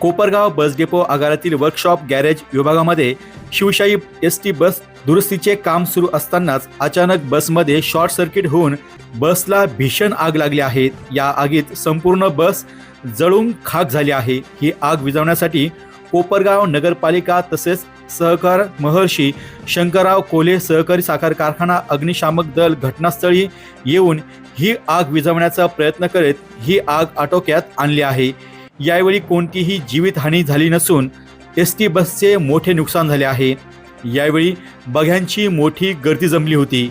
Kopargaon bus depot आगारातील workshop garage विभागामध्ये Shivshahi S T bus दुरुस्तीचे काम सुरू असतानाच अचानक बसमध्ये शॉर्ट सर्किट होऊन बसला भीषण आग लागली आहे. या आगीत संपूर्ण बस जळून खाक झाली आहे. ही आग विझवण्यासाठी कोपरगाव नगरपालिका तसेच सहकार महर्षी शंकरराव कोल्हे सहकारी साखर कारखाना अग्निशामक दल घटनास्थळी येऊन ही आग विझवण्याचा प्रयत्न करीत ही आग आटोक्यात आणली आहे. यावेळी कोणतीही जीवितहानी झाली नसून एस टी बसचे मोठे नुकसान झाले आहे. यावेळी बघ्यांची मोठी गर्दी जमली होती.